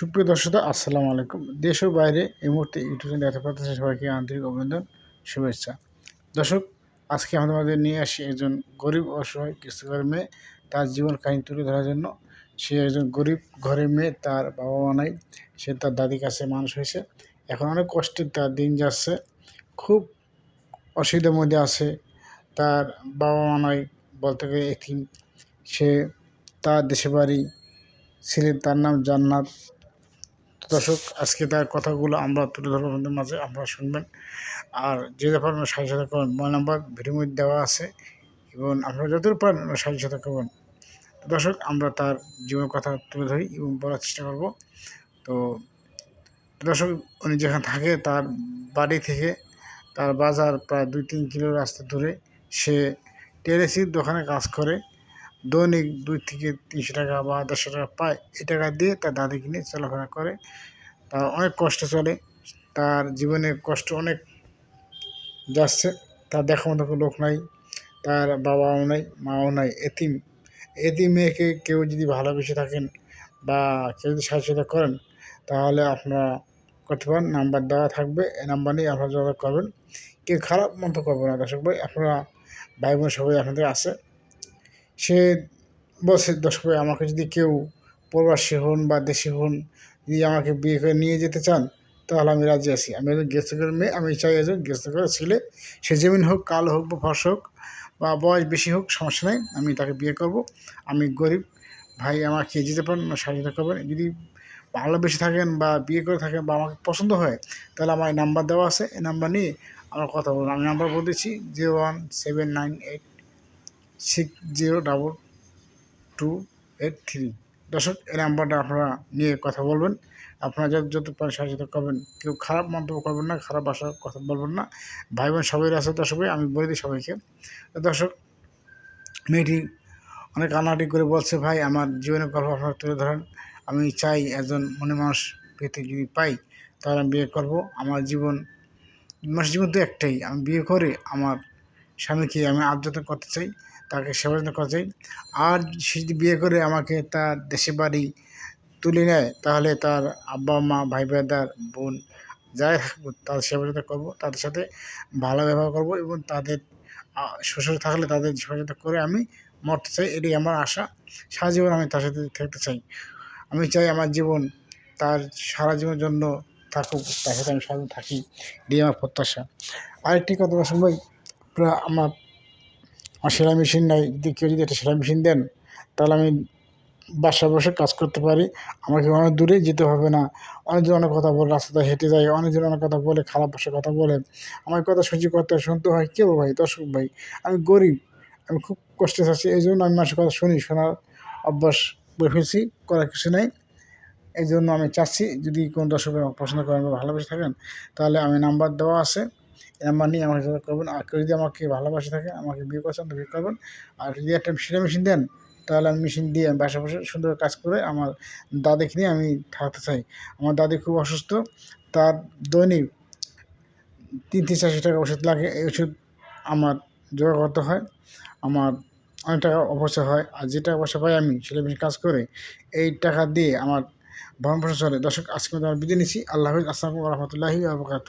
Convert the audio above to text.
সুপ্রিয় দর্শক, আসসালামু আলাইকুম। দেশ ও বাইরে এই মুহূর্তে ইউটিউব চ্যানেল দেখা পাচ্ছে সবাইকে আন্তরিক অভিনন্দন, শুভেচ্ছা। দর্শক, আজকে আমাদের নিয়ে আসি একজন গরিব অসহায় কৃষকের মেয়ে, তার জীবন কাহিনী তুলে ধরার জন্য। সে একজন গরিব ঘরের মেয়ে, তার বাবা মা নাই, সে তার দাদির কাছে মানুষ হয়েছে। এখন অনেক কষ্টে তার দিন যাচ্ছে, খুব অসুবিধার মধ্যে আছে, তার বাবা মা নাই বলতে গেলে এথিম সে তার দেশে বাড়ি ছিলেন তার নাম জান্নাত দর্শক, আজকে তার কথাগুলো আমরা তুলে ধরবো আপনাদের মাঝে, আপনারা শুনবেন। আর যে ব্যাপার সাহায্য সাথে করবেন মোবাইল নাম্বার ভিডিও মধ্যে দেওয়া আছে, এবং আপনারা যতটুকু পারেন সাহায্য সাথে করবেন দর্শক, আমরা তার জীবনের কথা তুলে ধরি এবং বলার চেষ্টা করব। তো দর্শক, উনি যেখানে থাকে, তার বাড়ি থেকে তার বাজার প্রায় দুই তিন কিলো রাস্তা ধরে সে টেরেসির দোকানে কাজ করে। দৈনিক দুই থেকে তিনশো টাকা বা দেড়শো টাকা পায়, এই টাকা দিয়ে তার দাদিকে নিয়ে চলাফেরা করে। তার অনেক কষ্ট চলে, তার জীবনের কষ্ট অনেক যাচ্ছে, তার দেখা মতো লোক নাই, তার বাবাও নাই, মাও নাই, এতিম। এতিম মেয়েকে কেউ যদি ভালোবেসে থাকেন বা কেউ যদি সাহায্য করেন, তাহলে আপনারা করতে পারেন, নাম্বার দেওয়া থাকবে, এই নাম্বার নিয়ে আপনারা যোগাযোগ করবেন। কেউ খারাপ মতো করবেন না, দর্শক ভাই, আপনারা ভাই বোন সবাই আপনাদের আছে। সে দর্শক ভাই, আমাকে যদি কেউ প্রবাসী হন বা দেশি হন, যদি আমাকে বিয়ে করে নিয়ে যেতে চান, তাহলে আমি রাজি আছি। আমি একজন গেস্তকের মেয়ে আমি চাই একজন গেস্তকের ছেলে, সে যেমন হোক, কালো হোক বা ফর্স হোক বা বয়স বেশি হোক, সমস্যা নেই, আমি তাকে বিয়ে করব। আমি গরিব, ভাই, আমাকে যেতে পারেন সাহায্য করবেন যদি ভালোবেসে থাকেন বা বিয়ে করে থাকেন বা আমাকে পছন্দ হয়, তাহলে আমার নাম্বার দেওয়া আছে। এই নাম্বার নিয়ে আমার কথা বলুন। আমি নাম্বার বলতেছি zero one seven nine eight six zero double two eight three দর্শক, এই নাম্বারটা আপনারা নিয়ে কথা বলবেন। আপনারা যত যত পারেন সাহায্য করবেন। কেউ খারাপ মন্তব্য করবেন না, খারাপ ভাষার কথা বলবেন না। ভাই বোন সবাই আছে দর্শক আমি বলে দিই সবাইকে। দর্শক, মেয়েটি অনেক আনাটি করে বলছে, ভাই, আমার জীবনের গল্প আপনারা তুলে ধরেন। আমি চাই একজন মনে মানুষ পেতে যদি পাই, তাহলে আমি বিয়ে করব। আমার জীবন, মানুষের জীবন তো একটাই। আমি বিয়ে করে আমার স্বামীকে আমি আর্যতন করতে চাই, তাকে সেবা যত্ন করতে চাই। আর সে যদি বিয়ে করে আমাকে তার দেশে বাড়ি তুলে নেয়, তাহলে তার আব্বা, মা, ভাই, ব্রাদার, বোন যাই তাদের সেবা যত্ন করব, তাদের সাথে ভালো ব্যবহার করব এবং তাদের শ্বশুর থাকলে তাদের সেবা যত্ন করে আমি মরতে চাই। এটাই আমার আশা। সারা জীবন আমি তার সাথে থাকতে চাই। আমি চাই আমার জীবন তার সারা জীবনের জন্য থাকুক, তার সাথে আমি সারা থাকি। এটাই আমার প্রত্যাশা। আরেকটি কথা আমার সেলাই মেশিন নাই, যদি কেউ যদি একটা সেলাই মেশিন দেন, তাহলে আমি বাসা বসে কাজ করতে পারি। আমাকে অনেক দূরে যেতে হবে না। অনেকজন অনেক কথা বলে রাস্তাতে হেঁটে যায় অনেকজন অনেক কথা বলে, খারাপ ভাষায় কথা বলে। আমার কথা সহ্য করতে শুনতে হয় কেউ ভাই? দর্শক ভাই, আমি গরিব, আমি খুব কষ্টে আছি এই জন্য আমি মানুষের কথা শুনি, শোনার অভ্যাস ফেলছি, করার কিছু নেই। এই জন্য আমি চাচ্ছি, যদি কোনো দর্শক পছন্দ করেন বা ভালোবেসে থাকেন, তাহলে আমি নাম্বার দেওয়া আছে। নাম্বার নিয়ে আমাকে যোগাযোগ করবেন। আর কেউ যদি আমাকে ভালোবাসে থাকে, আমাকে বিয়ে করছেন তো বিয়ে করবেন। আর যদি একটা সেলাই মেশিন দেন, তাহলে আমি মেশিন দিয়ে আমি বাসা বসে সুন্দর কাজ করে আমার দাদিকে নিয়ে আমি থাকতে চাই। আমার দাদি খুব অসুস্থ, তার দৈনিক তিন থেকে চারশো টাকা ওষুধ লাগে। এই ওষুধ আমার জোগাড় করতে হয়, আমার অনেক টাকা অপচয় হয়। আর যে টাকা পয়সা পাই আমি সেলাই মেশিন কাজ করে, এই টাকা দিয়ে আমার ভরণ পোষণ চলে দর্শক আজকে আমার বিদায় নিচ্ছি। আল্লাহ হাফিজ। আসসালামু রহমতুল্লাহি আবকাত